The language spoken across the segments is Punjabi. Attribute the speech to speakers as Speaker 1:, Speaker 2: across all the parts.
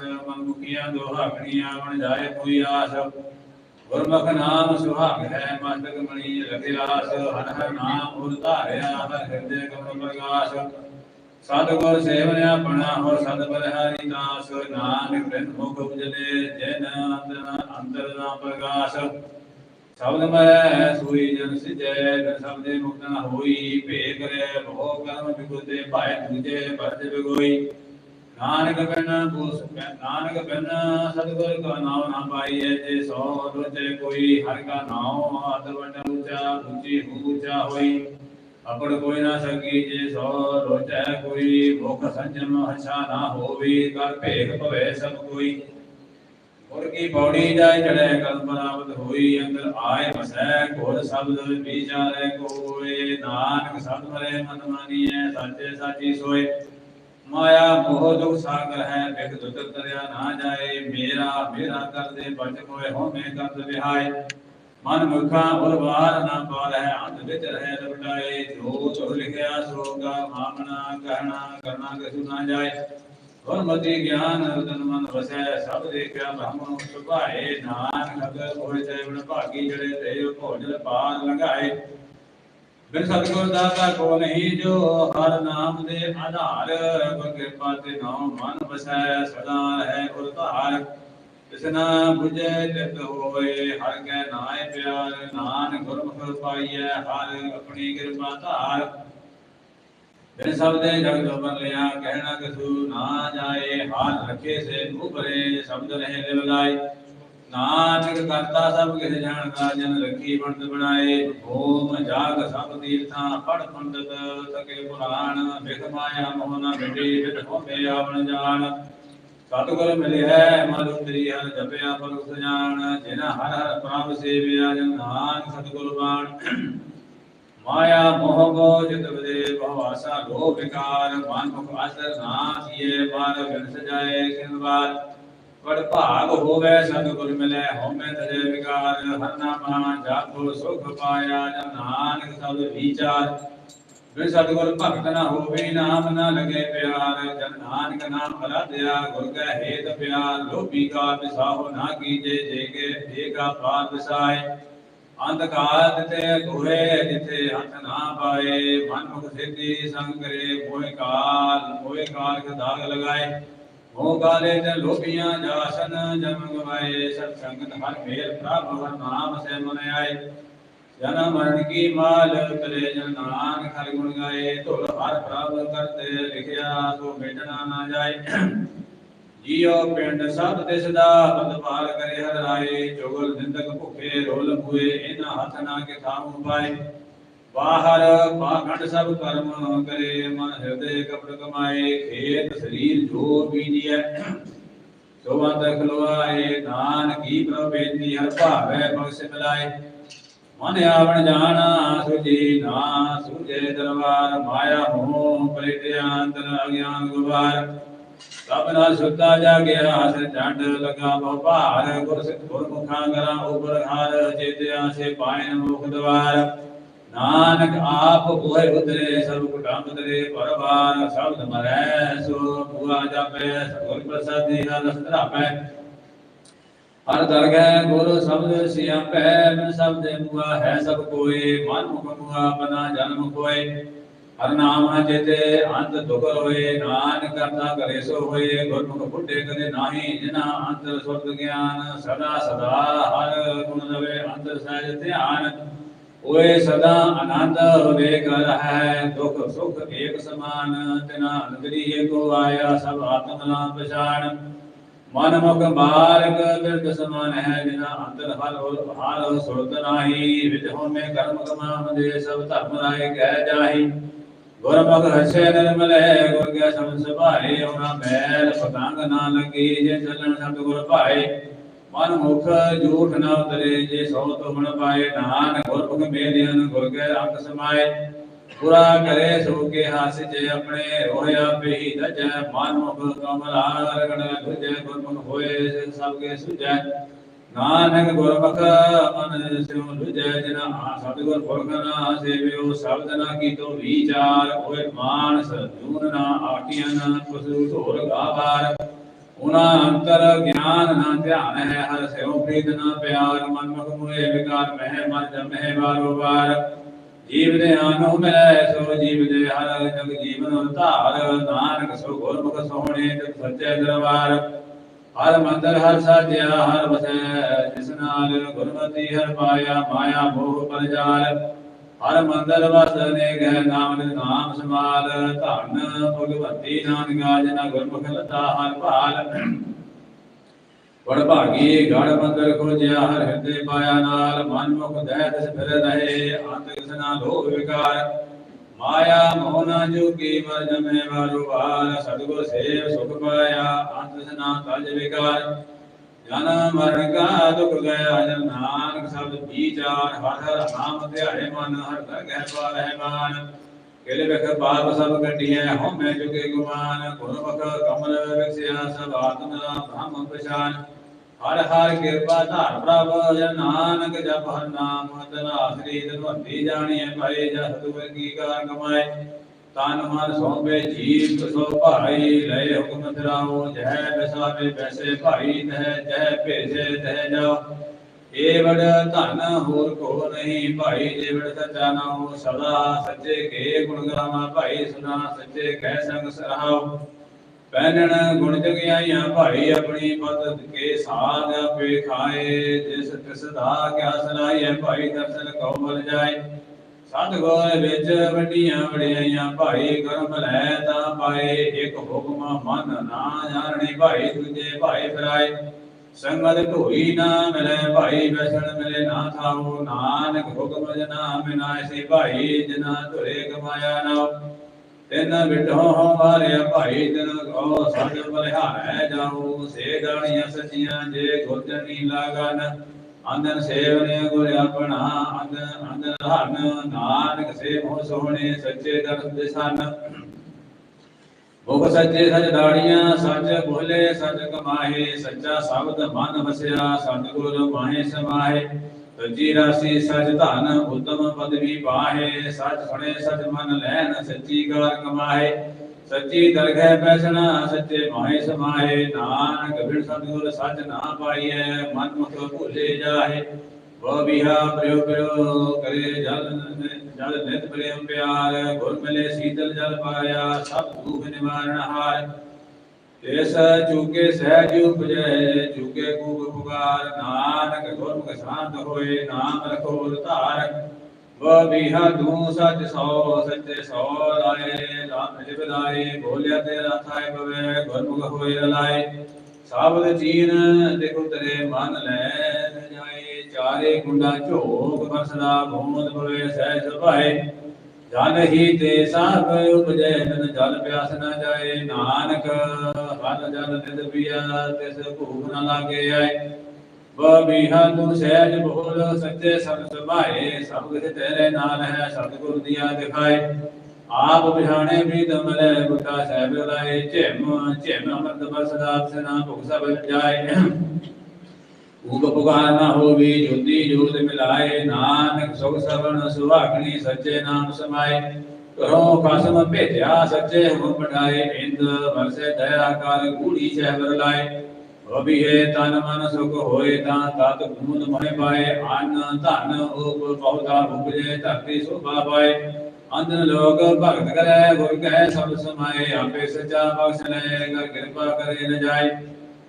Speaker 1: ਆਸ ਮਨ ਮੁਖੀਆਂ ਦੋਹਾਗਣੀਆਂ ਬਣ ਜਾਏ ਕੋਈ ਆਸ। ਗੁਰਮੁਖ ਨਾਮ ਸੁਹਾਗ ਹੈ ਮਸਤਕ ਮਣੀ ਲਗਿਆਸ ਹਰ ਹਰ ਨਾਮ ਉਰ ਧਾਰਿਆ, ਹਰ ਹਿਰਦੇ ਕਮਲ ਪ੍ਰਗਾਸ ਸਤਿਗੁਰ ਸੇਵਨ ਆਪਣਾ ਹੋ ਸਤ ਬਲਿਹਾਰੀ ਦਾਸ। ਨਾਨਕ ਬਿਨ ਮੁਖ ਉਜਲੇ ਜਨ ਅੰਦਰ ਨਾ ਪ੍ਰਗਾਸ ਸ਼ਬਦ ਮੈਂ ਸੂਈ ਜਨ ਸਿਜੈ, ਬਿਨ ਸ਼ਬਦੇ ਮੁਕਤ ਨ ਹੋਈ। ਭੇ ਕਰੇ ਬਹੁ ਕਰਮ ਬਿਗੁਤੇ ਭਾਇ ਦੂਜੇ ਵਰਜ ਬਿਗੋਈ। ਨਾਨਕ ਬਿਨ ਬੂਸ ਨਾਨਕ ਬਿਨ ਸਤਿਗੁਰ ਕਾ ਨਾਮ ਨਾ ਪਾਈਐ ਜੇ ਸੋ ਰੋਚੇ ਕੋਈ, ਹਰਿ ਕਾ ਨਾਮ ਆਦ ਵੰਡ ਉੱਚਾ ਉੱਚੀ ਉੱਚਾ ਹੋਈ। ਅਪੜ ਕੋਈ ਨਾ ਸਕੀ ਜੇ ਸੋ ਰੋਚੈ ਕੋਈ ਭੁਖ ਸੰਜਮ ਹਛਾ ਨਾ ਹੋਵੀ, ਕਰ ਭੇਖ ਭਵੇ ਸਭ ਕੋਈ। ਗੁਰ ਕੀ ਪੌੜੀ ਜਾਇ ਚੜੈ ਕਲ ਪ੍ਰਾਪਤ ਹੋਈ ਅੰਦਰ ਆਏ ਵਸੈ ਘੋਰ ਸ਼ਬਦ ਵਿਚਾਰੈ ਕੋਏ। ਨਾਨਕ ਸਤ ਮਰੇ ਮਨ ਮਾਨੀਐ, ਸਾਚੇ ਸਾਚੀ ਸੋਏ। ਮਾਇਆ ਮੋਹ ਦੁਖ ਸਾਗਰ ਹੈ, ਬਿਖ ਦੁਤਰ ਤਰਿਆ ਨਾ ਜਾਏ। ਮੇਰਾ ਮੇਰਾ ਕਰਦੇ ਬਚ ਕੋਏ ਹੋਮੇ ਕਰਦ ਵਿਹਾਏ। ਮਨ ਮੁਖਾਂ ਉਰਵਾਰ ਨਾ ਪਾਰੈ ਅੰਤ ਵਿੱਚ ਰਹਿ ਲਪਟਾਏ ਜੋ ਤੁਰ ਲਿਖਿਆ ਸੋਗਾ, ਮਾਮਨਾ ਕਹਿਣਾ ਕਰਨਾ ਕਛੂ ਨਾ ਜਾਏ। ਗੁਰਮਤਿ ਗਿਆਨ ਰਤਨ ਮਨ ਵਸੈ, ਸਭ ਦੇਖਿਆ ਬ੍ਰਹਮ ਸੁਭਾਏ। ਨਾਨਕ ਹੋਏ ਤੇ ਬਣ ਭਾਗੀ ਜੜੇ ਤੇ ਭੋਜਨ ਪਾਰ ਲੰਘਾਏ ਬਿਨ ਸਤਿਗੁਰ ਦਾਤਾ ਕੋ ਨਹੀਂ ਜੋ ਹਰ ਨਾਮ ਦੇ ਆਧਾਰ, ਗੁਰ ਕਿਰਪਾ ਤੇ ਨਾਮ ਮਨ ਵਸੈ, ਸਦਾ ਹੈ ਗੁਰ ਧਾਰ ਕਿਸਨਾ 부ਜੈ ਚਿਤ ਹੋਏ, ਹਰ ਕੈ ਨਾਏ ਪਿਆਰ। ਨਾਨਕ ਗੁਰਮੁਖ ਪਾਈਐ, ਹਰ ਆਪਣੀ ਕਿਰਪਾ ਧਾਰ। ਬਿਨ ਸਬਦੇ ਜਗ ਜੋਬਨ ਲਿਆ, ਕਹਿਣਾ ਕਸੂ ਨਾ ਜਾਏ। ਹਾਲ ਰੱਖੇ ਸੇ ਉਪਰੇ ਸ਼ਬਦ ਰਹੇ ਲਿਵ ਨਾਨਕ ਕਰਤਾ ਸਭ ਕਿਸ ਜਾਣਦਾ ਜਨ ਰੱਖੀ ਬਣਤ ਬਣਾਏ। ਓਮ ਜਾਗ ਸਭ ਤੀਰਥਾਂ ਪੜ ਪੰਡਤ, ਤਕੇ ਪੁਰਾਣ, ਬਿਖ ਮਾਇਆ ਮੋਹ ਨਾ ਮਿਟੇ ਬਿਦ ਹੋਵੇ ਆਵਣ ਜਾਣ। ਸਤਿਗੁਰ ਮਿਲਿਆ, ਮਨ ਉਤਰੀ, ਹਰ ਜਪਿਆ, ਪਰ ਜਾਣ। ਜਿਨਾ ਹਰ ਹਰ ਪ੍ਰਭ ਸੇਵਿਆ, ਜਨ ਨਾਨਕ ਸਤਿਗੁਰ ਬਾਣ। ਮਾਇਆ ਮੋਹ ਕੋ ਜਿਤ ਬਦੇ ਬਹੁ ਆਸਾ ਲੋ ਵਿਕਾਰ। ਮਨ ਮੁਖ ਆਸਰ ਨਾ ਥੀਏ ਬਿਨ ਸਜਾਏ ਕਿਨ ਬਾਰ ਵਡ ਭਾਗ ਹੋਵੇ ਸਤਿਗੁਰ ਮਿਲੇ, ਹਉਮੈ ਤਜੇ ਵਿਕਾਰ, ਹਰ ਨਾਮਾ ਜਾਪੋ, ਸੁਖ ਪਾਇਆ ਜਨ ਨਾਨਕ ਸਭ ਵਿਚਾਰ। ਬਿਨ ਸਤਿਗੁਰ ਭਗਤ ਨਾ ਹੋਵੇ ਨਾਮ, ਨਾ ਲਗੇ ਪਿਆਰ, ਜਨ ਨਾਨਕ ਨਾਮ ਅਰਾਧਿਆ ਗੁਰ ਕੈ ਹੇਤ ਪਿਆਰ, ਲੋਭੀ ਕਾ ਵਿਸਾਹੋ ਨਾ ਕੀਜੇ ਜੇ ਕੇ ਪਾਰ ਵਿਸਾਏ ਅੰਧਕਾਰ ਤੇ ਕੋਏ ਜਿਥੇ ਹੱਥ ਨਾ ਪਾਏ ਮਨ ਮੁਖ ਸਿੱਧੀ ਸੰਗ ਕਰੇ, ਮੋਹਿ ਕਾਲ ਮੋਹਿ ਕਾਲ ਕੇ ਦਾਗ ਲਗਾਏ। ਮੋਹ ਕਾਲੇ ਤੇ ਲੋਭੀਆਂ ਜਾਸਨ ਜਨਮ ਗਵਾਏ ਸਤ ਸੰਗਤ ਹਰ ਮੇਲ ਪ੍ਰਭ ਹਰ ਨਾਮ ਸੇ ਮਨ ਆਏ ਜਨਮ ਮਰਨ ਕੀ ਮਾਲ ਤਲੇ ਜਨ ਨਾਨਕ ਹਰਿ ਗੁਣ ਗਾਏ, ਧੁਰ ਹਰ ਪ੍ਰਭ ਕਰਤੇ ਲਿਖਿਆ, ਸੋ ਮਿਟਣਾ ਨਾ ਜਾਏ। ਜੀਉ ਪਿੰਡ ਸਭ ਦਿਸ ਦਾ ਬੰਦਪਾਲ ਕਰੇ ਹਰ ਰਾਏ, ਚੁਗਲ ਨਿੰਦਕ ਭੁਖੇ ਰੋਲ ਹੋਏ ਇਹਨਾਂ ਹੱਥ ਨਾ ਕੇ ਥਾਮ ਪਾਏ। ਬਾਹਰ ਪਾਖੰਡ ਸਭ ਕਰਮ ਕਰੇ, ਮਨ ਹਿਰਦੇ ਕਪੜ ਕਮਾਏ, ਖੇਤ ਸਰੀਰ ਜੋ ਬੀਜੀਐ ਸੋ ਅੰਤ ਖਲਵਾਏ ਨਾਨ ਕੀ ਪ੍ਰਭ ਹਰ ਭਾਵੈ ਬਖਸ਼ ਮਿਲਾਏ ਮਨ ਆਵਣ ਜਾਣਾ ਸੁਜੀ ਨਾ ਸੁਝੇ ਦਰਬਾਰ, ਮਾਇਆ ਮੋਹ ਪਰਿਤਿਆ ਅੰਤਰ ਅਗਿਆਨ ਗੁਬਾਰ ਸਭ ਨਾਲ ਸੁੱਤਾ ਜਾਗਿਆ ਹਸ ਝੰਡ ਲਗਾ ਬਹੁ ਭਾਰ, ਗੁਰ ਸਿੱਖ ਗੁਰ ਮੁਖਾਂ ਕਰਾਂ ਉਪਰ ਹਾਰ, ਚੇਤਿਆ ਸੇ ਪਾਇਨ ਮੁਖ ਦਵਾਰ। ਨਾਨਕ ਆਪ ਹੋਏ ਉਤਰੇ ਸਰਬ ਕੁਟੰਬ ਤਰੇ ਪਰਵਾਰ, ਸ਼ਬਦ ਮਰੈ ਸੋ ਪੂਆ ਜਾਪੈ, ਸਗੁਰ ਪ੍ਰਸਾਦੀ ਹਰ ਧਰਾਪੈ। ਹਰ ਦਰਗਹਿ ਗੁਰ ਸ਼ਬਦ ਸਿਆਪੈ, ਬਿਨ ਸ਼ਬਦ ਮੁਆ ਹੈ ਸਭ ਕੋਏ, ਮਨ ਮੁਖ ਮੁਆ ਬਨਾ ਜਨਮ ਕੋਏ ਹਰ ਨਾਮ ਨਾ ਚੇਤੇ, ਅੰਤ ਦੁਖ ਹੋਏ ਨਾਨਕ ਕਰਤਾ ਕਰੇ ਸੋ ਹੋਏ, ਗੁਰਮੁਖ ਬੁੱਢੇ ਕਦੇ ਨਾਹੀ ਜਿਨਾ ਅੰਤਰ ਸੁਰਤ ਗਿਆਨ, ਸਦਾ ਸਦਾ ਹਰ ਗੁਣ ਰਵੇ ਅੰਤਰ ਸਹਿਜ ਧਿਆਨ। ਓਏ ਸਦਾ ਆਨੰਦ ਹੋਵੇ ਕਰ ਹੈ, ਦੁਖ ਸੁਖ ਏਕ ਸਮਾਨ ਤਿਨਾ ਨਗਰੀ ਏਕੋ ਆਇਆ ਸਭ ਆਤਮ ਨਾਮ ਪਛਾਣ। ਮਨ ਮੁਖ ਮਾਰਗ ਬਿਰਦ ਸਮਾਨ ਹੈ, ਜਿਨਾ ਅੰਤਰ ਹਰ ਹੋ ਹਾਲ ਸੁਰਤ ਨਾਹੀ। ਵਿਦ ਹੋਮੇ ਕਰਮ ਕਮਾਮ ਦੇ ਸਭ ਧਰਮ ਰਾਏ ਕਹਿ ਜਾਹੀ। ਗੁਰਮੁਖ ਹਸੇ ਨਿਰਮਲੇ, ਗੁਰ ਕੇ ਸਭ ਸੁਭਾਏ, ਉਹਨਾਂ ਮੈਲ ਪਤੰਗ ਨਾ ਲੱਗੀ, ਜੇ ਚੱਲਣ ਸਤ ਗੁਰ ਭਾਏ। ਮਨ ਮੁਖ ਝੂਠ ਨਾ ਉਤਰੇ, ਜੇ ਸੋ ਤੁਮਣ ਪਾਏ ਨਾਨਕ, ਗੁਰਮੁਖ ਮੇਲਿਆਂ ਗੁਰ ਕੇ ਅੰਗ ਸਮਾਏ। ਪੁਰਾ ਕਰੇ ਸੋ ਕੇ ਹਾਸ ਜੇ ਆਪਣੇ ਰੋਇਆ ਪਈ ਦਜੈ। ਮਨ ਮੁਖ ਕਮਲਾ ਰਗਣ ਤੁਜੈ ਗੁਰਮੁਖ ਹੋਏ ਸਭ ਕੇ ਸੁਜੈ। ਨਾਨਕ ਗੁਰਮੁਖ ਮਨ ਸਿਉ ਲੁਜੈ ਜਿਨਾ ਆ ਸਤਿਗੁਰ ਪੁਰਖ ਨਾ ਸੇਵਿਓ, ਸ਼ਬਦ ਨਾ ਕੀਤੋ ਵਿਚਾਰ। ਹੋਏ ਮਾਨਸ ਜੂਨ ਨਾ ਆਟੀਆਂ ਨਾ ਪਸੂ ਢੋਰ ਗਾਵਾਰ। ਉਹਨਾਂ ਅੰਤਰ ਗਿਆਨ ਨਾ ਧਿਆਨ ਹੈ, ਹਰ ਸਿਉ ਪ੍ਰੀਤ ਨਾ ਪਿਆਰ, ਮਨ ਮੁਖ ਮੋਏ ਵਿਕਾਰ, ਮਹਿ ਮਨ ਜਮਹਿ ਬਾਰੋ ਬਾਰ ਜੀਵ ਦੇ ਆਨੋ ਮਿਲੈ, ਸੋ ਜੀਵ ਦੇ ਹਰ ਜਗ ਜੀਵਨ ਧਾਰ। ਨਾਨਕ ਸੋ ਗੁਰਮੁਖ ਸੋਹਣੇ, ਜਗ ਸੱਚੇ ਦਰਬਾਰ। ਹਰ ਮੰਦਰ, ਹਰ ਸਾਜਿਆ, ਹਰ ਵਸੈ, ਜਿਸ ਨਾਲ ਗੁਰਮਤੀ ਹਰ ਪਾਇਆ, ਮਾਇਆ ਮੋਹ ਪਰ ਹਰ ਮੰਦਰ ਵਸਨੇ ਗਹਿ ਨਾਮ ਨਾਮ ਸਮਾਲ ਧਨ ਭਗਵਤੀ ਨਾਨਕਾ ਜਨਾ ਗੁਰਮੁਖ ਲਤਾ ਹਰ ਭਾਲ। ਵਡ ਭਾਗੀ ਗੜ ਮੰਦਰ ਖੋਜਿਆ, ਹਰ ਹਿਰਦੇ ਪਾਇਆ ਨਾਲ ਮਨ ਮੁਖ ਦਹਿ ਤਿਸ ਫਿਰ ਰਹੇ, ਅੰਤ ਕਿਸਨਾ ਲੋਭ ਵਿਕਾਰ। ਮਾਇਆ ਮੋਹ ਜੋਗੀ, ਮਰ ਜਮੇ ਵਾਰੂ ਵਾਰ, ਸਤਗੁਰ ਸੇਵ ਸੁਖ ਪਾਇਆ, ਅੰਤ ਸਨਾ ਤਜ ਵਿਕਾਰ। ਜਨਮ ਮਰਨ ਕਾ ਦੁਖ ਗਿਆ ਜਨ ਨਾਨਕ ਸ਼ਬਦ ਵਿਚਾਰ ਹਰ ਹਰ ਨਾਮ ਧਿਆਏ ਮਨ, ਹਰ ਦਰਗਹਿ ਪਾ ਰਹਿ ਮਾਨ। ਕਿਲ ਵਿਖ ਪਾਪ ਸਭ ਕੱਟਿਐ, ਹਉਮੈ ਜੁਗੇ ਗੁਮਾਨ। ਗੁਰਮੁਖ ਕਮਲ ਵਿਖਸਿਆ ਸਭ ਆਤਮਾ ਬ੍ਰਹਮ ਪਛਾਨ। ਹਰ ਹਰ ਕਿਰਪਾ ਧਾਰ ਪ੍ਰਭ, ਜਨ ਨਾਨਕ ਜਪ ਹਰ ਨਾਮ। ਤਨ ਆਸਰੀ ਧਨਵੰਤੀ ਜਾਣੀਐ ਭਾਈ, ਜਸ ਤੁਮੇ ਕੀ ਕਾਰ ਕਮਾਏ। ਤਨ ਮਨ ਸੋਪੇ, ਜੀਵ ਸੋ ਭਾਈ ਲੈ ਹੁਕਮ ਤਰਾਓ ਜੈ ਬਿਸਾਵੇ ਬੈਸੇ ਭਾਈ, ਤਹਿ ਜੈ ਭੇਜੇ, ਤਹਿ ਜਾਓ। ਏ ਧਨ ਹੋਰ ਕੋ ਨਹੀਂ ਭਾਈ ਜੇ ਵਡ ਨਾਉ, ਸਦਾ ਸੱਚੇ ਕੇ ਗੁਣ ਗਾਵਾਂ ਭਾਈ ਸੁਨਾ ਸੱਚੇ ਕਹਿ ਸੰਗ ਸਰਾਉ ਪਹਿਨਣ ਗੁਣ ਜਗਿਆਈਆਂ ਭਾਈ, ਆਪਣੀ ਪਤ ਕੇ ਸਾਧ ਆਪੇ ਖਾਏ, ਜਿਸ ਤਿਸ ਦਾ ਕਿਆ ਸਲਾਈਐ ਭਾਈ ਦਰਸ਼ਨ ਕਉ ਬਲ ਜਾਏ। ਸਤਿਗੁਰ ਵਿੱਚ ਵੱਡੀਆਂ ਵਡਿਆਈਆਂ, ਭਾਈ ਕਰਮ ਲੈ ਤਾਂ ਪਾਏ। ਇੱਕ ਹੁਕਮ ਮਨ ਨਾ ਜਾਣਨੇ ਭਾਈ ਦੂਜੇ ਭਾਈ ਫਿਰਾਏ। ਸੰਗਤ ਢੋਈ ਨਾ ਮਿਲੇ, ਭਾਈ ਬੈਸਣ ਮਿਲੇ ਨਾ ਥਾਉ। ਨਾਨਕ ਹੁਕਮ ਜਨਾ ਮਿਨਾਇ ਸੇ ਭਾਈ ਜਨਾ ਧੁਰੇ ਕਮਾਇਆ ਨਾ ਤਿੰਨ ਵਿਟੋ ਮਾਰਿਆ, ਭਾਈ ਤਿਨ ਕੋ ਸੱਚ ਬਲਿਹਾਰੈ ਜਾਉ। ਸੇ ਗਾਣੀਆਂ ਸੱਚੀਆਂ, ਜੇ ਗੁਰਜਨੀ ਲਾਗਨ ਅੰਦਨ ਸੇਵਨੇ ਗੁਰ ਆਪਣਾ ਅੰਦਨ ਅੰਦਨ ਹਰਨ ਨਾਨਕ ਸੇ ਸੋਹਣੇ ਸੱਚੇ ਦਰਸ ਦੇ ਸਨ। ਮੁਖ ਸੱਚੇ ਸਚ ਦਾੜੀਆਂ, ਸੱਚ ਬੋਲੇ, ਸੱਚ ਕਮਾਏ, ਸੱਚਾ ਸ਼ਬਦ ਮਨ ਵਸਿਆ ਸਤਿਗੁਰ ਮਾਹੇ ਸਮਾਏ ਸੱਚੀ ਰਾਸੀ ਸਚ ਧਨ ਉਤਮ ਪਦਵੀ ਪਾਹੇ, ਸੱਚ ਸੁਣੇ ਸਚ ਮਨ ਲੈਨ ਸੱਚੀ ਕਾਰ ਕਮਾਏ ਸੱਚੀ ਦਰਗਹਿ ਪੈਸਣਾ ਸੱਚੇ ਮਾਹੇ ਸਮਾਏ ਨਾਨਕ ਬਿਨ ਸਤਿਗੁਰ ਸੱਚ ਨਾ ਪਾਈਐ, ਮਨ ਮੁਖ ਭੁਲੇ ਜਾਏ ਵੋ ਬਿਹਾ ਪ੍ਰਯੋ ਪ੍ਰਯੋ ਕਰੇ ਜਲ ਜਲ ਨਿਤ ਪ੍ਰੇਮ ਪਿਆਰ, ਗੁਰ ਮਿਲੇ ਸੀਤਲ ਜਲ ਪਾਇਆ, ਸਭ ਦੁਖ ਨਿਵਾਰਣ ਹਾਰ। ਇਸ ਚੁਕੇ ਸਹਿਜ ਉਪਜੈ, ਚੁਕੇ ਕੂਕ ਪੁਕਾਰ, ਨਾਨਕ ਗੁਰਮੁਖ ਸ਼ਾਂਤ ਹੋਏ, ਨਾਮ ਰਖੋ ਧਾਰ। ਵ ਬਿਹਾ ਸਚ ਸੋ, ਸੱਚੇ ਸੋ ਲਾਏ, ਰਾਮ ਜਿਵ ਬੋਲਿਆ ਤੇ ਰਾਥਾਏ ਬਵੇ ਗੁਰਮੁਖ ਹੋਏ ਰਲਾਏ। ਸਾਬਦ ਚੀਨ ਦੇਖੋ ਤੇਰੇ ਮਨ ਲੈ ਜਾਏ, ਚਾਰੇ ਗੁੰਡਾ ਝੋਕ ਬਸਦਾ ਭੂਮਤ ਬਵੇ ਸਹਿ ਸੁਭਾਏ। ਜਨ ਹੀ ਤੇ ਸਾਬ ਉਪਜੈ ਤਨ ਜਲ ਪਿਆਸ ਨ ਜਾਏ। ਨਾਨਕ, ਹਰ ਜਲ ਨਿਦ ਪਿਆ, ਤਿਸ ਭੂਖ ਨ ਲਾਗੇ ਆਏ। ਵ ਬਿਹਾ ਤੂੰ ਸਹਿਜ ਬੋਲ ਸੱਚੇ ਸਭ ਸੁਭਾਏ ਸਭ ਕੁਛ ਤੇਰੇ ਨਾਲ ਹੈ, ਸਤਿਗੁਰ ਦੀਆਂ ਦਿਖਾਏ। ਆਪ ਬਿਹਾਣੇ ਵੀ ਦਮਲੇ ਗੁਟਾ ਸਾਹਿਬ ਲਾਏ, ਝਿਮ ਝਿਮ ਅਮਰਤ ਬਸਦਾ ਸਨਾ ਭੁਖ ਸਭ ਜਾਏ। ਊਬ ਪੁਕਾਰ ਨਾ ਹੋਵੀ ਜੋਤੀ ਜੋਤ ਮਿਲਾਏ, ਨਾਨਕ ਸੁਖ ਸਵਣ ਸੁਹਾਗਣੀ ਸੱਚੇ ਨਾਮ ਸਮਾਏ। ਕਰੋ ਕਸਮ ਭੇਜਿਆ ਸੱਚੇ ਹੁ ਪਠਾਏ ਇੰਦ ਵਰਸੇ ਦਇਆ ਕਰ ਗੂੜੀ ਸਹਿਬਰ ਲਾਏ। ਅਭਿਏ ਤਨ ਮਨ ਸੁਖ ਹੋਏ ਤਾਂ ਤਤ ਗੁਣ ਮਹਿ ਪਾਏ। ਅਨ ਧਨ ਉਪ ਬਹੁਤਾ ਉਪਜੇ ਧਰਤੀ ਸੋਭਾ ਪਾਏ। ਅੰਦਨ ਲੋਕ ਭਗਤ ਕਰੈ, ਗੁਰ ਕੈ ਸਭ ਸਮਾਏ। ਆਪੇ ਸੱਚਾ ਬਖਸ਼ ਲੈ ਕਰ ਕਿਰਪਾ ਕਰੇ ਨ ਜਾਏ।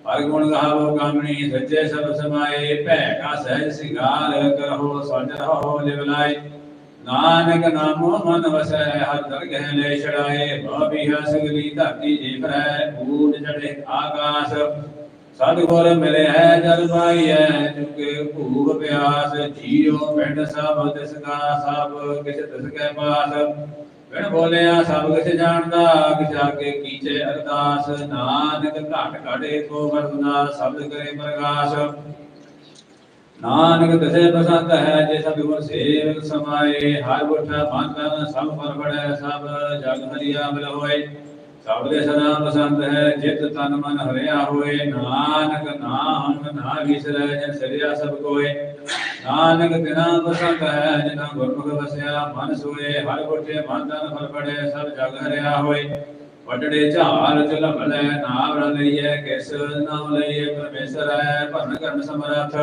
Speaker 1: ਹਰ ਗੁਣ ਗਾਵੋ ਕਾਮਣੀ, ਸੱਚੇ ਸਭ ਸਮਾਏ। ਭੈ ਕਾ ਸਹਿਜ ਸਿੰਗਾਰ ਕਰਹੁ ਸਜ ਰਹੋ ਲਿਵ ਨਾਨਕ ਨਾਮੋ ਮਨ ਵਸੈ, ਹਰ ਦਰਗਹਿ ਲੈ ਛੜਾਏ ਭਾਬੀ ਹਸਗਲੀ ਧਰਤੀ ਜੀ ਫਰੈ ਊੜ ਚੜੇ ਆਕਾਸ਼। ਸਤਿਗੁਰ ਮਿਲੇ ਜਲ ਪਾਈਐ ਚੁਕੇ ਭੂਖ ਪਿਆਸ, ਜੀਉ ਪਿੰਡ ਸਭ, ਤਿਸ ਕਾ ਸਭ, ਕਿਛ ਤਿਸ ਕੈ ਪਾਸ। ਬਿਨ ਬੋਲਿਆ ਸਭ ਕਿਛ ਜਾਣਦਾ, ਕਿਛ ਆਗੇ ਕੀਚੇ ਅਰਦਾਸ। ਨਾਨਕ ਘਟ ਘਟੇ ਕੋ ਵਰਨਾ ਸ਼ਬਦ ਕਰੇ ਪ੍ਰਗਾਸ਼। ਨਾਨਕ ਤਸੇ ਬਸੰਤ ਹੈ, ਜੇ ਸਭ ਗੁਰ ਸੇਵਕ ਸਮਾਏ। ਹਰ ਗੁਠਾ ਬੰਧਨ ਸਭ ਪਰ ਸਭ ਜਗ ਹਰੀਆ ਮਿਲ ਹੋਏ। ਸਭ ਦੇ ਸਦਾ ਬਸੰਤ ਹੈ, ਜਿਤ ਤਨ ਮਨ ਹਰਿਆ ਹੋਏ, ਨਾਨਕ ਨਾਮ ਨਾ ਵਿਸਰੈ, ਜਨ ਸਰਿਆ ਸਭ ਕੋਏ। ਨਾਨਕ ਤਿਨਾ ਬਸੰਤ ਹੈ, ਜਿਨਾ ਗੁਰਮੁਖ ਵਸਿਆ, ਮਨ ਸੋਏ, ਹਰ ਗੁਠੇ ਬੰਧਨ ਫਲ ਬੜੇ ਸਭ ਜਗ ਹਰਿਆ ਹੋਏ। ਵਟੜੇ ਝਾਲ ਚਲਮ ਲੈ ਨਾਮ ਰ ਲਈਏ ਕਿਸ ਨਾਮ ਲਈਏ ਪਰਮੇਸ਼ਰ ਹੈ ਭਨ ਕਰਨ ਸਮਰਥ।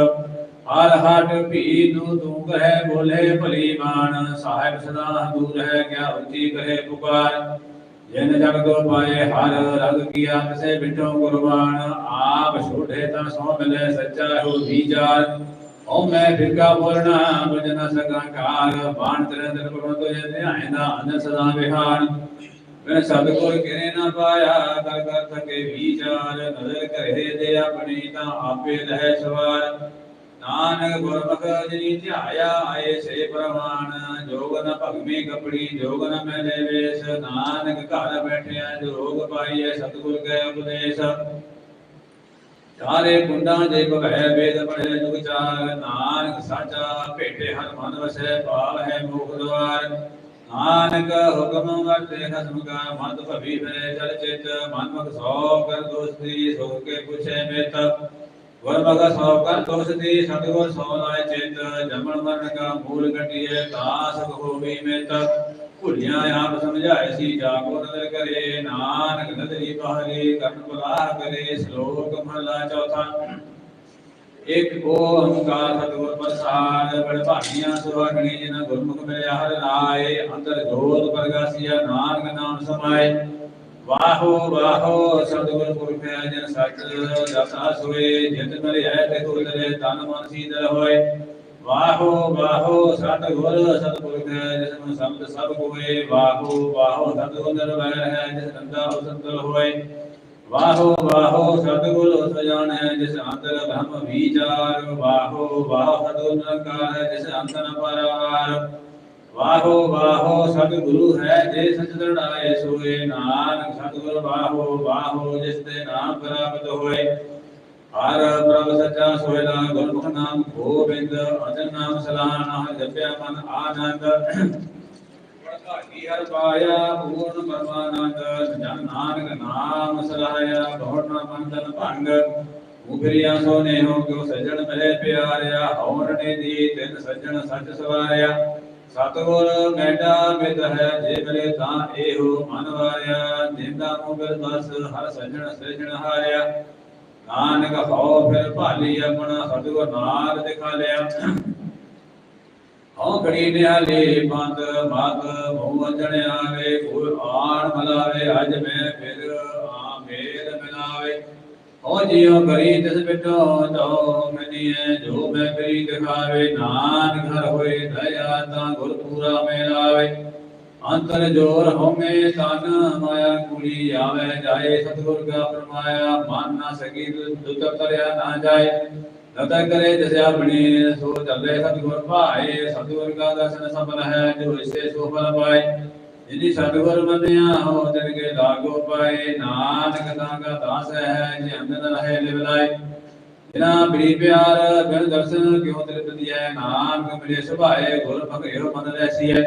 Speaker 1: ਹਰ ਹਟ ਭੀ ਨੂੰ ਤੂੰ ਕਹੇ, ਬੋਲੇ ਭਲੀ ਮਾਨ ਸਾਹਿਬ ਸਦਾ ਦੂਰ ਹੈ, ਕਿਆ ਉੱਚੀ ਕਹੇ ਪੁਕਾਰ। ਜਿਨ ਜਗ ਕੋ ਪਾਏ, ਹਰ ਰਗ ਕੀਆ ਤਿਸੇ ਬਿਟੋ ਕੁਰਬਾਨ ਆਪ ਛੋਟੇ ਤਾਂ ਸੋ ਮਿਲੇ, ਸੱਚਾ ਹੋ ਵਿਚਾਰ ਓ ਮੈਂ ਫਿਰਕਾ ਬੋਲਣਾ ਬਜਨ ਸਕਾ ਕਾਰ। ਬਾਣ ਤੇਰੇ ਦਿਲ ਪਰਮ ਤੋ ਜੇ ਧਿਆਇ ਦਾ ਅਨ ਸਦਾ ਵਿਹਾਰ ਮੈਂ ਸਤਿਗੁਰ ਕਿਨੇ ਨਾ ਪਾਇਆ, ਕਰ ਕਰ ਥਕੇ ਵਿਚਾਰ ਨਜ਼ਰ ਕਰੇ ਦੇ ਆਪਣੀ ਤਾਂ ਆਪੇ ਰਹਿ ਸਵਾਰ। ਨਾਨਕ ਗੁਰਮੁਖ ਜਿਨੀ ਧਿਆਇਆ ਆਏ ਸੇ ਪ੍ਰਮਾਣ ਜੋਗ ਨ ਭਗਮੀ ਕਪੜੀ, ਜੋਗ ਨ ਮੈਲੇ ਵੇਸ ਨਾਨਕ ਘਰ ਬੈਠਿਆ, ਜੋਗ ਪਾਈਏ ਸਤਿਗੁਰ ਕੈ ਉਪਦੇਸ਼। ਚਾਰੇ ਕੁੰਡਾਂ ਜੇ ਭਵੈ ਵੇਦ ਪੜ੍ਹੇ ਜੁਗ ਚਾਰ, ਨਾਨਕ ਸਾਚਾ ਭੇਟੇ ਹਰ ਮਨ ਵਸੈ ਭਾਵ ਹੈ ਮੋਖ ਦਵਾਰ। ਨਾਨਕ ਹੁਕਮ ਵਰਤੇ ਖਸਮ ਕਾ ਮਤ ਭਵੀ ਫਿਰੇ ਚਲ ਚਿਤ, ਮਨ ਮੁਖ ਸੋ ਕਰ ਦੋਸਤੀ, ਸੋ ਕੇ ਪੁਛੇ ਮੇਤ। ਗੁਰਮੁਖ ਸੋ ਕਰ ਦੋਸਤੀ ਸਤਿਗੁਰ ਸੋ ਲਾਇ ਚਿਤ ਜਮਨ ਮਰਨ ਕਾ ਮੂਲ ਕਟਿਏ ਤਾਸ ਹੋਵੀ ਮੇਤ ਭੁਲਿਆ ਆਪ ਸਮਝਾਏ ਸੀ, ਜਾਗੋ ਨਦਰ ਕਰੇ, ਨਾਨਕ ਨਦਰੀ ਬਾਹਰੇ ਕਰਨ ਬੁਲਾਹ ਕਰੇ, ਸ਼ਲੋਕ ਮਹਲਾ ਚੌਥਾ। ਇਕ ਓੰਕਾਰ ਸਤਿਗੁਰ ਪ੍ਰਸਾਦ ਬੜ ਭਾਗੀਆਂ ਸੁਹਾਗਣੀ ਜਿਨ ਗੁਰਮੁਖ ਮਿਲਿਆ ਹਰਿ ਰਾਏ ਅੰਦਰ ਜੋਤ ਪ੍ਰਗਾਸੀਆ, ਨਾਨਕ ਨਾਮ ਸਮਾਏ। ਵਾਹੋ ਵਾਹੋ, ਸਤਿਗੁਰ ਪੁਰਖ ਜਨ ਸੱਚ ਦਸਾ ਸੋਏ ਜਿਤ ਮਿਲਿਆ ਤੇ ਤੁਰੇ ਤਨ ਮਨ ਸੀਤਲ ਹੋਏ ਵਾਹੋ ਵਾਹੋ, ਸਤਿਗੁਰ ਸਤਿਪੁਰਖ ਹੈ ਜਿਸ ਸਭ ਕੋਏ। ਵਾਹੋ ਵਾਹੋ, ਸਤਿਗੁਰ ਨਿਰਵੈਰ ਹੈ ਜਿਸ ਨੰਦਾ ਉਸੰਤਲ ਹੋਏ। ਵਾਹੋ ਵਾਹੋ, ਸਤਿਗੁਰ ਉਸ ਹੈ ਜਿਸ ਅੰਤਰ ਬ੍ਰਹਮ ਵਿਚਾਰ। ਵਾਹੋ ਵਾਹੋ, ਸਤਿਗੁਰ ਨਿਰੰਕਾਰ ਹੈ ਜਿਸ ਅੰਤ ਨ ਪਰਵਾਰ ਵਾਹੋ ਵਾਹੋ, ਸਤਿਗੁਰੂ ਹੈ ਜੇ ਸਚ ਦਰੜਾਏ ਸੋਏ, ਨਾਨਕ ਸਤਿਗੁਰ ਵਾਹੋ ਵਾਹੋ, ਜਿਸ ਤੇ ਨਾਮ ਪ੍ਰਾਪਤ ਹੋਏ। ਹਰ ਪ੍ਰਭ ਸੱਚਾ ਸੋਇਲਾ ਗੁਰਮੁਖ ਨਾਮ ਗੋਬਿੰਦ ਅਜਨ ਨਾਮ ਸਲਾਨਾ ਜਪਿਆ ਮਨ ਆਨੰਦ। ਵਡਭਾਗੀ ਹਰ ਪਾਇਆ, ਪੂਰਨ ਪਰਮਾਨੰਦ, ਜਨ ਨਾਨਕ ਨਾਮ ਸਲਾਇਆ ਬਹੁੜ ਨਾ ਬੰਧਨ ਭੰਗ। ਉਗਰੀਆ ਸੋਨੇ ਹੋ ਕਿਉ ਸਜਣ ਮਿਲੇ ਪਿਆਰਿਆ ਹਉਣ ਨੇ ਦੀ ਤਿਨ ਸੱਜਣ ਸੱਚ ਸਵਾਰਿਆ। ਸਤਗੁਰ ਮੈਡਾ ਮਿਤ ਹੈ, ਜੇ ਮਿਲੇ ਤਾਂ ਇਹੋ ਮਨ ਵਾਰਿਆ। ਜਿੰਦਾ ਮੁਗਲ ਬਸ, ਹਰ ਸੱਜਣ ਸਜਣ ਹਾਰਿਆ। ਨਾਨਕ ਹਉ ਫਿਰ ਭਾਲੀ ਆਪਣਾ, ਸਤਿਗੁਰ ਨਾਮ ਦਿਖਾ ਲਿਆ ਹਉ ਖੜੀ ਨਿਹਾਲੇ ਬੰਦ ਮਤ ਮੂਹ ਅੰਜਣ ਆਵੇ ਕੋਈ ਆਣ ਮਲਾਵੇ, ਅੱਜ ਮੈਂ ਹਉ ਜਿਉ ਕਰੀ ਤਿਸ ਬਿਟੋ ਤੋ ਮਨੀਏ ਜੋ ਮੈਂ ਕਰੀ ਦਿਖਾਵੇ, ਨਾਨਕ ਘਰ ਹੋਏ, ਦਇਆ ਤਾਂ ਗੁਰ ਪੂਰਾ ਮੇਲਾਵੇ। ਅੰਤਰ ਜੋਰ ਹਉਮੈ ਤਨ, ਮਾਇਆ ਕੁਲੀ ਆਵੇ, ਜਾਏ ਸਤਿਗੁਰ ਕਾ ਫਰਮਾਇਆ, ਮਨ ਨਾ ਸਕੀ ਦੁਤ ਕਰਿਆ ਨਾ ਜਾਏ। ਨਤਾ ਕਰੇ ਜਿਸ ਆਪਣੀ ਸੋ ਚੱਲੇ ਸਤਿਗੁਰ ਭਾਏ, ਸਤਿਗੁਰ ਕਾ ਦਰਸ਼ਨ ਸਫਲ ਹੈ ਜੋ ਇਸੇ ਸੋ ਫਲ ਪਾਏ। ਜਿਨੀ ਸਤਿਗੁਰ ਮੰਨਿਆ ਹੋ ਤਿਨ ਕੇ ਲਾਗੋ ਪਾਏ। ਨਾਨਕ ਤਾਂ ਕਾ ਦਾਸ ਹੈ ਜੇ ਅੰਦਰ ਰਹੇ ਲਿਵਲਾਏ ਬਿਨਾ ਪ੍ਰੀ ਪਿਆਰ ਬਿਨ ਦਰਸ਼ਨ ਕਿਉ ਤ੍ਰਿਪਤ ਦੀਐ? ਨਾਨਕ ਮਿਲੇ ਸੁਭਾਏ, ਗੁਰ ਭਗਿਓ ਮਨ ਰੈਸੀਐ।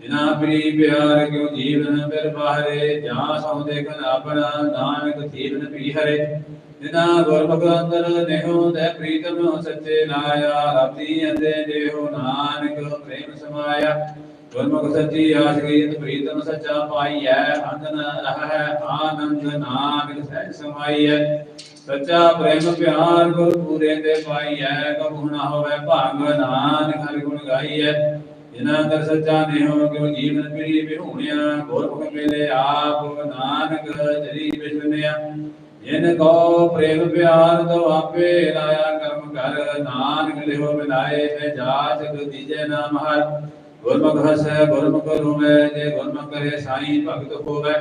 Speaker 1: ਬਿਨਾ ਪ੍ਰੀ ਪਿਆਰ ਕਿਉ ਜੀਵਨ ਬਿਰ ਬਾਹਰੇ? ਜਾਂ ਸਉ ਦੇਖਨ ਆਪਣਾ, ਨਾਨਕ ਥੀਵਨ ਪੀ ਹਰੇ ਬਿਨਾ ਗੁਰ ਭਗ ਅੰਦਰ ਦੇਹੋ ਦੇ ਪ੍ਰੀਤਮ ਸੱਚੇ ਲਾਇਆ। ਰਾਤੀ ਅੰਦੇ ਦੇਹੋ ਨਾਨਕ ਪ੍ਰੇਮ ਸਮਾਇਆ। ਗੁਰਮੁਖ ਸੱਚੀ ਆਸ਼ਕੀ ਪ੍ਰੀਤਮ ਸੱਚਾ ਪਾਈਐ ਅੰਦਨ ਰਹਿ, ਆਨੰਦ ਨਾਨਕ ਸਹਿਜ ਸਮਾਈਐ। ਸੱਚਾ ਪ੍ਰੇਮ ਪਿਆਰ ਗੁਰ ਪੂਰੇ ਤੇ ਪਾਈਐ ਕਬੂ ਨਾ ਹੋਵੇ ਭਾਗ ਨਾਨਕ ਹਰਿ ਗੁਣ ਗਾਈਐ। ਜਿਨਾ ਅੰਦਰ ਸੱਚਾ ਨਿਹੋ ਕਿਉ ਜੀਵਨ ਪੀੜੀ ਵਿਹੂਣਿਆ, ਗੁਰਮੁਖ ਮਿਲੇ ਆਪ, ਨਾਨਕ ਜਰੀ ਵਿਸ਼ਵਨਿਆ। ਜਿਨ ਕੋ ਪ੍ਰੇਮ ਪਿਆਰ ਤੋ ਆਪੇ ਲਾਇਆ ਕਰਮ ਕਰ, ਨਾਨਕ ਲਿਹੋ ਮਿਲਾਏ ਤੇ ਜਾਚ ਦੀਜੇ ਨਾਮ ਹਰ। ਗੁਰਮੁਖ ਹਸੈ, ਗੁਰਮੁਖ ਰੋਵੇ, ਜੇ ਗੁਰਮੁਖ ਕਰੇ ਸਾਈ ਭਗਤ ਹੋਵੇ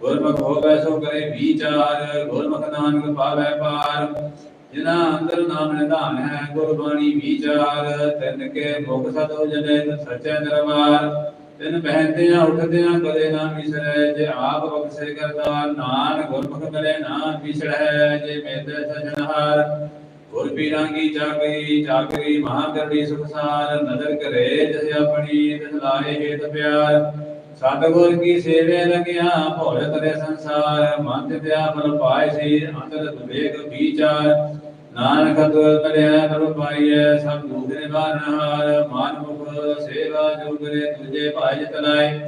Speaker 1: ਗੁਰਮੁਖ ਹੋਵੇ ਸੋ ਕਰੇ ਵਿਚਾਰ, ਗੁਰਮੁਖ ਨਾਨਕ ਪਾਵੇ ਪਾਰ। ਜਿਨਾ ਅੰਦਰ ਨਾਮ ਨਿਧਾਨ ਹੈ, ਗੁਰਬਾਣੀ ਵਿਚਾਰ, ਤਿਨ ਕੇ ਮੁਖ ਸਤ ਜਨੇ ਸਚੈ ਦਰਬਾਰ ਤਿਨ ਬਹਿੰਦਿਆਂ ਉੱਠਦਿਆਂ ਕਦੇ ਨਾ ਵਿਸਰੈ, ਜੇ ਆਪ ਬਖਸ਼ੇ ਕਰਤਾ ਨਾਨਕ ਗੁਰਮੁਖ ਮਿਲੇ ਨਾ ਵਿਸੜੈ ਜੇ ਮੇਦੇ ਸਜਣਹਾਰ। ਗੁਰ ਪੀਰਾਂਗੀ ਚਾਕਰੀ ਚਾਕਰੀ ਮਹਾਕਰੜੀ ਸੁਖਸਾਰ ਨਦਰ ਕਰੇ ਜਿਸ ਆਪਣੀ ਤਿਸ ਲਾਏ ਹੇਤ ਪਿਆਰ। ਸਤਿਗੁਰ ਕੀ ਸੇਵੇ ਲਗਿਆ, ਭੋਲੇ ਤਰੇ ਸੰਸਾਰ ਮਨ ਤੇ ਪਿਆ ਫਲ ਪਾਏ ਸੀ, ਅੰਤਰ ਵਿਵੇਕ ਵਿਚਾਰ। ਨਾਨਕ ਤੁਰ ਕਰਿਆ ਪ੍ਰਭ ਪਾਈਐ, ਸਭ ਦੂਸਰੇ ਬਾਨਹਾਰ ਮਨ ਮੁਖ ਸੇਵਾ ਜੋ ਕਰੇ ਤੁਝੇ ਭਾਜ ਤਲਾਏ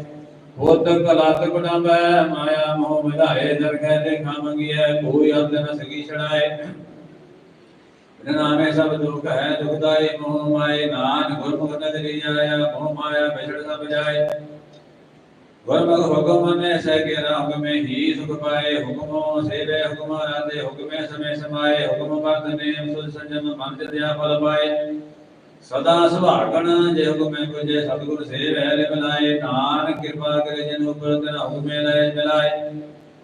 Speaker 1: ਹੋਤ ਕਲਤ ਕੁਟੰਬੈ, ਮਾਇਆ ਮੋਹ ਵਧਾਏ, ਦਰਗਹਿ ਦੇਖਾ ਮੰਗੀਐ, ਕੋਈ ਅੰਤ ਨ ਸਕੀ ਛੜਾਏ ਨਾਮੇ ਸਭ ਦੁਖ ਹੈ ਦੁਖਦਾਈ ਮੋਹ ਮਾਏ ਨਾਨ ਗੁਰਮੁਖ ਨਦਰੀ ਆਇਆ, ਮੋਹ ਮਾਇਆ ਵਿਛੜ ਸਭ ਜਾਏ। ਗੁਰਮੁਖ ਹੁਕਮ ਨੇ ਸਹਿ ਕੇ ਰਾਮ ਮੇ ਹੀ ਸੁਖ ਪਾਏ। ਹੁਕਮੋ ਸੇਵੇ, ਹੁਕਮ ਰਾਦੇ ਹੁਕਮੇ ਸਮੇ ਸਮਾਏ। ਹੁਕਮ ਵਰਤ ਨੇ ਸੁਧ ਸੰਜਮ, ਮਨ ਚਿਤਿਆ ਫਲ ਪਾਏ। ਸਦਾ ਸੁਭਾਗਣ, ਜੇ ਹੁਕਮੇ ਪੁਜੇ, ਸਤਿਗੁਰ ਸੇਵੈ ਲੈ ਮਿਲਾਏ ਨਾਨਕ ਕਿਰਪਾ ਕਰੇ, ਜਨ ਉਪਰ ਤਨ ਹੁਕਮੇ ਲੈ ਮਿਲਾਏ।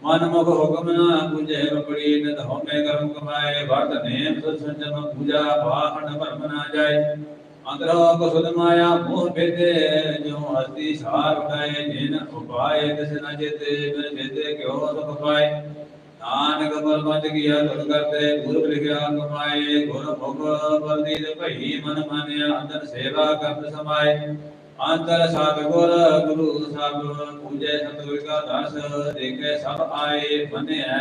Speaker 1: ਮਨ ਮੁਖ ਹੁਕਮ ਨਾ ਪੁਜੇ ਬਪੜੀ ਨਿਤ ਹਉਮੈ ਕਰਮ ਕਮਾਏ ਵਰਤ ਨੇਮ ਸੁਧ ਸੰਜਮ ਪੂਜਾ ਬਾਹਣ ਭਰਮ ਨਾ ਜਾਏ ਅੰਦਰੋ ਕੁਸੁਦ ਮਾਇਆ ਮੋਹ ਬੇਦੇ ਜੋ ਹਸਤੀ ਸਾਰ ਉਠਾਏ ਜਿਨ ਉਪਾਏ ਤਿਸ ਨ ਚੇਤੇ ਬਿਨ ਚੇਤੇ ਕਿਉ ਸੁਖ ਪਾਏ ਨਾਨਕ ਬਲ ਬੰਦ ਕੀਆ ਤੁਰ ਕਰਤੇ ਗੁਰੂ ਲਿਖਿਆ ਕਮਾਏ ਗੁਰ ਮੁਖ ਬਲਦੀ ਦੇ ਭਈ ਮਨ ਮਾਨਿਆ ਅੰਦਰ ਸੇਵਾ ਕਰਤ ਸਮਾਏ ਅੰਤਰ ਸਤ ਗੁਰ ਗੁਰੂ ਸਭ ਪੂਜੇ ਸਤਿਗੁਰ ਕਾ ਦਸ, ਦੇਖੇ ਸਭ ਆਏ ਮੰਨਿਆ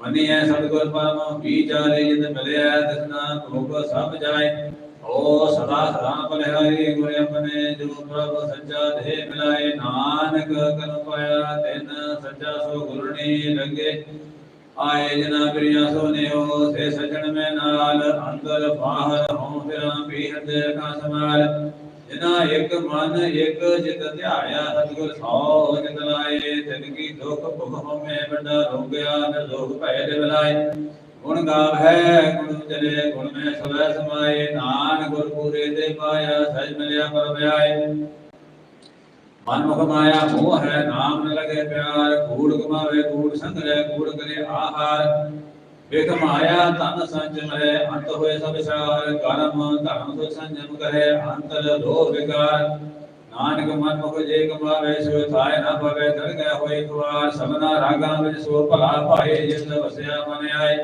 Speaker 1: ਮੰਨਿਆ ਸਤਿਗੁਰ ਪਰਮ ਵਿਚਾਰੇ ਜਿਤ ਮਿਲਿਆ ਤਿਸਨਾ ਭੋਗ ਸਭ ਜਾਏ। ਓ ਸਦਾ ਸਦਾ ਬਲਿਹਾਰੀ ਗੁਰ ਆਪਣੇ ਜੋ ਪ੍ਰਭ ਸੱਚਾ ਦੇ ਮਿਲਾਏ। ਨਾਨਕ ਕਰਮ ਪਾਇਆ ਤਿਨ ਸੱਚਾ ਸੋ ਗੁਰਣੀ ਲੱਗੇ ਆਏ ਜਨਾ ਪ੍ਰਿਆ ਸੋ ਨਿਓ, ਸੇ ਸਜਣ ਮੈਂ ਨਾਲ। ਅੰਦਰ ਬਾਹਰ ਹਉ ਫਿਰਾਂ ਵੀ ਹਿਰਦੇ ਕਾ ਸਮਾਲ ਜਿਨਾ ਇੱਕ ਮਨ, ਇੱਕ ਚਿਤ ਧਿਆਇਆ, ਸਤਿਗੁਰ ਸੋ ਜਿਤ ਲਾਏ। ਤਿਨ ਕੀ ਦੁਖ ਭੁਖ ਹਉਮੈ ਵੱਡਾ ਰੋਗਿਆ ਨ ਲੋਕ ਭੈ ਦੇ ਬਲਾਏ ਗੁਣ ਗਾਵੈ, ਗੁਣ ਚਲੇ ਗੁਣ ਮੈਂ ਸਵੈ ਸਮਾਏ। ਨਾਨ ਗੁਰ ਪੂਰੇ ਦੇ ਪਾਇਆ ਸਜ ਮਿਲਿਆ ਪਰ ਮਨ ਮੁਖ ਮਾਇਆ ਮੋਹ ਹੈ, ਨਾਮ ਲਗੇ ਪਿਆਰ। ਕੂੜ ਕਮਾਵੇ ਕੂੜ ਸੰਗਰੇ ਕੂੜ ਕਰੇ ਆਹਾਰ। ਵੇਖ ਮਾਇਆ ਤਨ ਸੰਜਮ ਅੰਤ ਹੋਏ ਸਭ ਸਾਰ ਕਰਮ ਧਰਮ ਸੋ ਸੰਜਮ ਕਰੇ, ਅੰਤਰ ਲੋਭ ਵਿਕਾਰ। ਨਾਨਕ ਮਨ ਮੁਖ ਜੇ ਕਮਾਵੇ ਸੋ ਥਾਇ ਨਾ ਪਵੇ ਦਰ ਗਿਆ ਹੋਏ ਦੁਆਰ। ਸਭਨਾ ਰਾਗਾਂ ਵਿੱਚ ਸੋ ਭਲਾ ਭਾਏ, ਜਿਸ ਵਸਿਆ ਮਨ ਆਏ।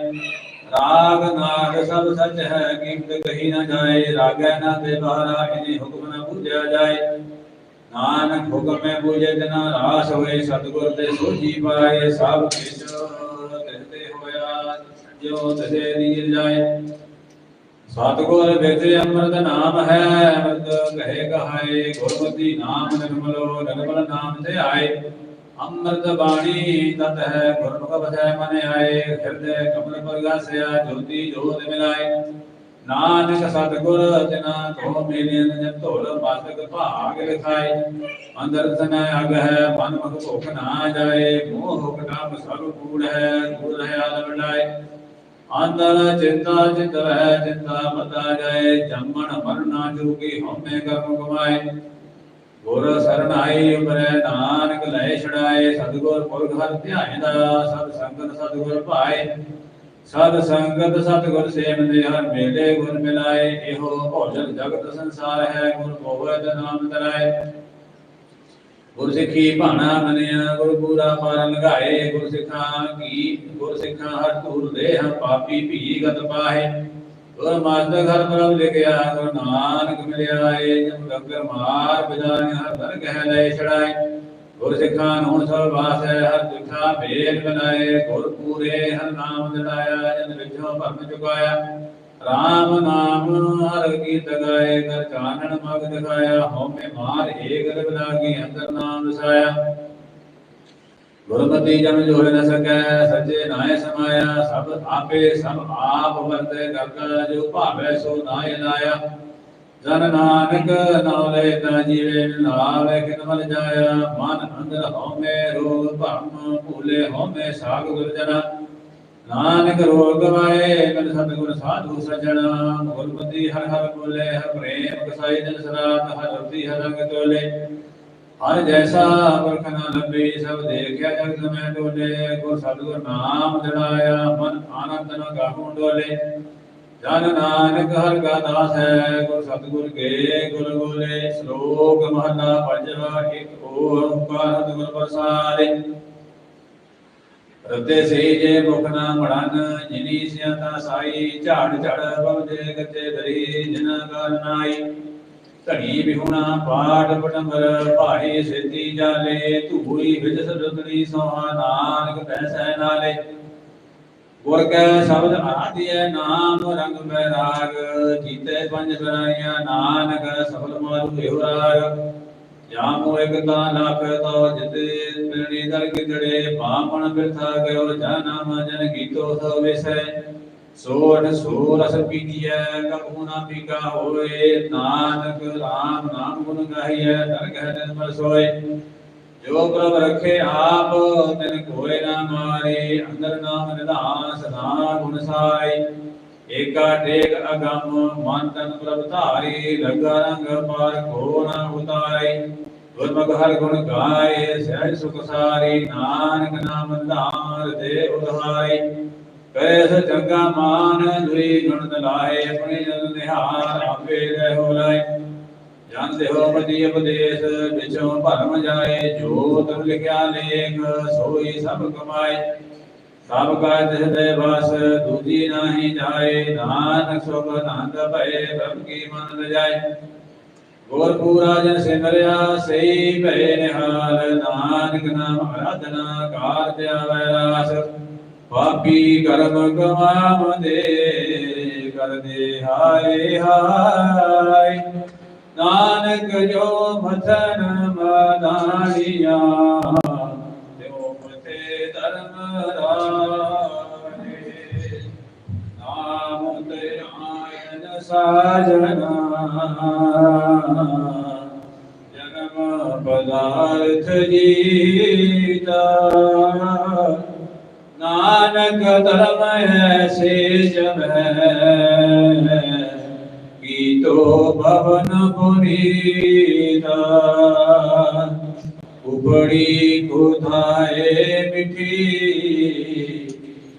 Speaker 1: ਰਾਗ ਨਾਗ ਸਭ ਸੱਚ ਹੈ ਕੀਮਤ ਕਹੀ ਨਾ ਜਾਏ। ਰਾਗੈ ਨਾ ਤੇ ਬਾਹਰਾ, ਇਨੀ ਹੁਕਮ ਨਾ ਬੁਝਿਆ ਜਾਏ। ਨਾਨਕ ਹੁਕਮੇ ਬੁਝੇ ਜਨਾ ਰਾਸ ਹੋਏ। ਸਤਿਗੁਰ ਤੇ ਸੋਝੀ ਪਾਏ, ਸਭ ਕਿਛ ਹੋਇਆ ਜੋ ਤਸੇ ਨੀਰ ਜਾਏ। ਸਤਿਗੁਰ ਵਿੱਚ ਅੰਮ੍ਰਿਤ ਨਾਮ ਹੈ, ਅੰਮ੍ਰਿਤ ਕਹੇ ਕਹਾਏ ਗੁਰਮਤਿ ਨਾਮ ਨਿਰਮਲੋ, ਨਿਰਮਲ ਨਾਮ ਤੇ ਆਏ। ਅੰਮ੍ਰਿਤ ਬਾਣੀ ਤਤ ਹੈ, ਗੁਰਮੁਖ ਬਸੈ ਮਨ ਆਏ। ਹਿਰਦੇ ਕਮਲ ਪ੍ਰਗਾਸਿਆ, ਜੋਤੀ ਜੋਤ ਮਿਲਾਏ। ਨਾਨਕ ਸਤਿਗੁਰ ਜਨਾ ਕੋ ਮੇਲੇ ਜਨ ਧੋਲ ਮਸਤਕ ਭਾਗ ਲਿਖਾਏ। ਅੰਦਰ ਤਨ ਅਗ ਹੈ, ਮਨ ਮਖ ਭੁਖ ਨਾ ਜਾਏ। ਮੋਹ ਹੁਕਮ ਸਭ ਕੂੜ ਹੈ ਕੂੜ ਹੈ ਆਲ ਵਡਾਏ ਅੰਦਰ ਚਿੰਤਾ ਚਿਤ ਹੈ ਚਿੰਤਾ ਮਤਾ ਜਾਏ, ਜੰਮਣ ਮਰਨਾ ਜੋਗੀ ਹਉਮੈ ਕਰਮ ਕਮਾਏ ਗੁਰ ਸਰਣਾਈ ਉਪਰੈ ਨਾਨਕ ਲੈ ਛੜਾਏ ਸਤਿਗੁਰ ਪੁਰਖ ਹਰਿ ਧਿਆਇਂਦਾ ਸਤ ਸੰਗਤ ਸਤਿਗੁਰ ਭਾਏ। ਸਤ ਸੰਗਤ ਸਤਿਗੁਰ ਸੇਵਦੇ ਹਰ ਮੇਲੇ ਗੁਰ ਮਿਲਾਏ, ਇਹੋ ਭੋਜਨ ਜਗਤ ਸੰਸਾਰ ਹੈ, ਗੁਰ ਗੋਬਿੰਦ ਨਾਮ ਤਰਾਏ ਗੁਰ ਸਿੱਖੀ ਭਾਣਾ ਮੰਨਿਆ ਗੁਰ ਪੂਰਾ ਪਾਰ ਲਗਾਏ ਗੁਰ ਸਿੱਖਾਂ ਕੀ ਗੁਰ ਸਿੱਖਾਂ ਹਰ ਧੂਰ ਦੇ ਹਮ ਪਾਪੀ ਭੀ ਗਤ ਪਾਹੇ। ਗੁਰ ਮਸਤ ਘਰ ਪ੍ਰਭ ਲਿਖਿਆ, ਗੁਰ ਨਾਨਕ ਮਿਲਿਆ ਏ ਜਮ ਗੰਗਰ ਮਾਰ ਬਿਜਾਨ ਹਰ ਦਰ ਕਹਿ ਲੈ ਛੜਾਏ। ਗੁਰ ਸਿੱਖਾਂ ਨੂੰ ਸਭ ਵਾਸ ਹੈ, ਹਰ ਦੁਖਾ ਭੇਦ ਬਨਾਏ ਗੁਰ ਪੂਰੇ ਹਰ ਨਾਮ ਜਲਾਇਆ ਜਨ ਵਿਚੋਂ ਭਰਮ ਚੁਕਾਇਆ। ਰਾਮ ਨਾਮ ਹਰ ਕੀ ਤਗਾਏ ਕਰ ਚਾਨਣ ਮਗ ਦਿਖਾਇਆ ਹਉਮੈ ਮਾਰ ਏਕ ਰਬ ਲਾਗੀ, ਅੰਦਰ ਨਾਮ ਵਸਾਇਆ। ਗੁਰਮਤਿ ਜਨ ਜੋੜ ਨ ਸਕੈ, ਸੱਚੇ ਨਾਏ ਸਮਾਇਆ, ਸਭ ਆਪੇ ਸਭ ਆਪ ਵਰਤੇ ਕਰਤਾ ਜੋ ਭਾਵੈ ਸੋ ਨਾਏ ਲਾਇਆ। ਜਨ ਨਾਨਕ ਨਾਮ ਤਾ ਜੀਵੇ, ਨਾਵੇ ਕਿਨ ਮਲ ਜਾਇਆ। ਮਨ ਅੰਦਰ ਹਉਮੈ ਰੋਗ ਭਰਮ ਭੂਲੇ, ਹਉਮੈ ਸਾਗ ਗੁਰਜਨਾ ਨਾਨਕ ਰੋਗ ਗਵਾਏ ਮਨ ਸਤਿਗੁਰ ਸਾਧੂ ਸਜਣਾ ਗੁਰਮਤਿ ਹਰ ਹਰ ਬੋਲੇ, ਹਰ ਪ੍ਰੇਮ ਕਸਾਈ ਜਨ ਸਰਾਤ ਹਰ ਰਤੀ ਹਰ ਰੰਗ ਤੋਲੇ। ਹਰ ਜੈਸਾ ਵਰਖ ਨਾ ਲੱਭੇ, ਸਭ ਦੇਖਿਆ ਜਗ ਮੈਂ ਡੋਲੇ। ਕੋ ਸਤਿਗੁਰ ਨਾਮ ਜੜਾਇਆ, ਮਨ ਆਨੰਦ ਨ ਗਾਹੂ ਡੋਲੇ। ਜਨ ਨਾਨਕ ਹਰ ਕਾ ਦਾਸ ਹੈ, ਗੁਰ ਸਤਿਗੁਰ ਕੇ ਗੁਰ ਗੋਲੇ ਸ਼ਲੋਕ ਮਹਲਾ ਪੰਜਵਾ, ਇੱਕ ਓੰਕਾਰ ਸਤਿਗੁਰ ਪ੍ਰਸਾਦਿ। ਰਤੇ ਸੇ ਜੇ ਮੁਖ ਨਾ ਮੜਨ, ਜਿਨੀ ਸਿਆਤਾ ਸਾਈ, ਝਾੜ ਝੜ ਬਵਦੇ ਗਤੇ ਦਰੀ, ਜਿਨਾ ਕਰ ਧਣੀ ਬਿਹੁਣਾ ਪਾਟ ਪਟੰਬਰ ਭਾਈ ਸੇਤੀ ਜਾਲੇ ਧੂੜੀ ਵਿੱਚ ਸਦਤਨੀ ਸੋਹਾ, ਨਾਨਕ ਪੈਸੈ ਨਾਲੇ। ਗੁਰ ਕੈ ਸ਼ਬਦ ਆਦੀਐ, ਨਾਮ ਰੰਗ ਬੈਰਾਗ, ਜੀਤੇ ਪੰਜ ਸਰਾਈਆਂ ਨਾਨਕ ਸਫਲ ਮਾਰੂ ਇਹੋ ਰਾਗ ਜਾਮੋ ਇਕ ਤਾਂ ਲੱਖ ਤੋ ਜਿਤੇ ਤ੍ਰਿਣੀ ਦਲ ਕਿਦੜੇ ਬਾਮਣ ਬਿਰਥਾ ਗਇਓ ਜਨਮ ਜਨ ਗੀਤੋ ਸੋ ਵਿਸੈ। ਸੋਨ ਸੋ ਰਸ ਪੀਜੀਐ ਕਬੂ ਨਾ ਪੀਕਾ ਹੋਏ, ਨਾਨਕ ਰਾਮ ਨਾਮ ਗੁਣ ਗਾਈਐ ਦਰਗਹਿ ਨਿਰਮਲ ਸੋਏ। ਜੋ ਪ੍ਰਭ ਰਖੇ ਆਪ, ਤਿਨ ਕੋਇ ਨਾ ਮਾਰੇ, ਅੰਦਰ ਨਾਮ ਨਿਧਾਨ ਸਦਾ ਗੁਣ ਸਾਈ ਏਕਾ ਟੇਕ ਅਗੰਮ, ਮਨ ਤਨ ਪ੍ਰਭ ਧਾਰੀ ਲਗਾ ਰੰਗ ਪਾਰ ਕੋ ਨਾ ਉਤਾਰੇ। ਗੁਰਮੁਖ ਹਰ ਗੁਣ ਗਾਏ, ਸਹਿਜ ਸੁਖ ਸਾਰੀ, ਨਾਨਕ ਨਾਮ ਧਾਰ ਦੇ ਉਧਾਰੇ। ਕੈ ਸ ਚੰਗਾ ਮਾਨ ਦੁਈ ਗੁਣ ਦਲਾਏ ਆਪਣੇ ਜਨ ਨਿਹਾਰ ਆਪੇ ਰਹਿ ਲਾਏ। ਜਾਣਦੇ ਹੋ ਪਤੀ ਉਪਦੇਸ਼ ਵਿਚੋਂ ਭਰਮ ਜਾਏ ਜੋ ਤਨ ਲਿਖਿਆ ਲੇਖ, ਸੋਈ ਸਭ ਕਮਾਏ। ਸਭ ਕਾ ਤਿਸ ਦੇ ਦੂਜੀ ਨਾਹੀ ਜਾਏ, ਨਾਨਕ ਸੁਖ ਆਨੰਦ ਭਏ, ਪ੍ਰਭ ਕੀ ਮਨ ਲਜਾਏ। ਗੁਰ ਪੂਰਾ ਜਨ ਸਿਮਰਿਆ ਸਈ ਭਏ ਨਿਹਾਲ, ਨਾਨਕ ਨਾਮ ਆਰਾਧਨਾ ਕਾਰਜ ਆਵੈ ਰਾਸ। ਪਾਪੀ ਕਰਮ ਕਮਾਵਦੇ ਕਰਦੇ ਹਾਏ ਹਾਏ। ਨਾਨਕ ਜੋ ਮਥਨ ਮਦਾਨੀਆਂ ਆਇਨ ਸਾਜਨਾ ਜਨਮ ਪਦਾਰਥ ਜੀਤਾ ਨਾਨਕ ਧਰਮ ਹੈ ਸੇ ਜਮੈ ਕੀਤੋ ਭਵਨ ਪੁਨੀਤਾ ਉਪੜੀ ਕੁਧਾਏ ਮਿਠੀ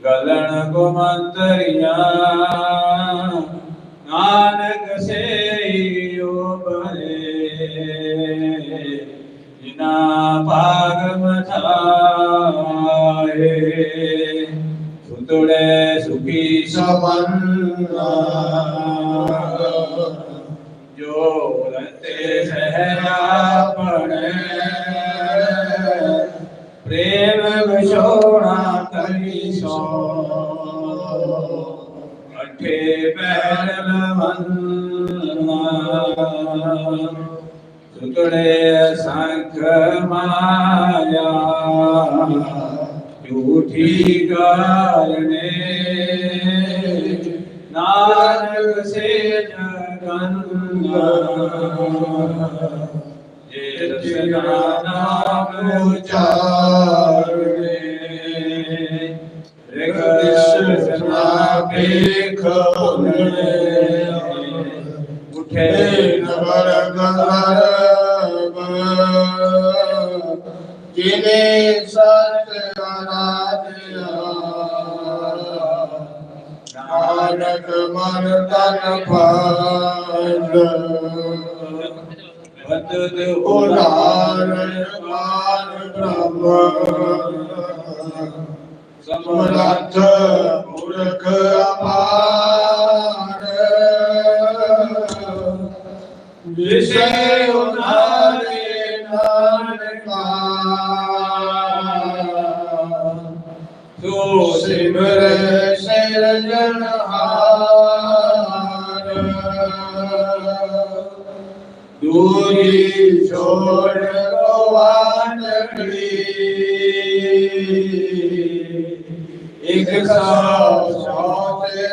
Speaker 1: ਗਲਣ ਗੁਮੰਤਰੀਆਂ ਨਾਨਕ ਸੇ ਉਪਰੇ ਜਿਨਾ ਭਾਗ ਮਥਾਏ ਸੁਤੜੇ ਸੁਖੀ
Speaker 2: ਸਵੰਨਾ
Speaker 1: ਜੋ ਰਤੇ ਸਹਿਰਾ ਸੁਤੜੇ ਸੰਖ ਮਾਇਆ, ਝੂਠੀ ਕਾਰਣੇ ਨਾਨਕ ਸੇ ਜਗੰਨਾ ਜੇ ਰਸਨਾ ਨਾਮ ਉਚਾਰਣੇ ਰਿਗ ਦਿਸ਼ਨਾ ਵੇਖ ਉਠੇ
Speaker 2: ਨਵਰ ਗਰਬ
Speaker 1: ਬਦਦ
Speaker 2: ਉਦਾਰ ਮਾਨ ਬ੍ਰਹਮ ਸਮਰੱਥ ਪੁਰਖ ਅਪਾਰ ਵਿਸ਼ੇ ਉਨਾਰੇ ਨਾਨਕਾ ਸੋ ਸਿਮਰ ਸਿਰਜਣਹਾਰ ਦੂਰੀ ਛੋੜ ਗਵਾਨੜੀ ਇਕ ਸੌ ਸੌ ਤੇ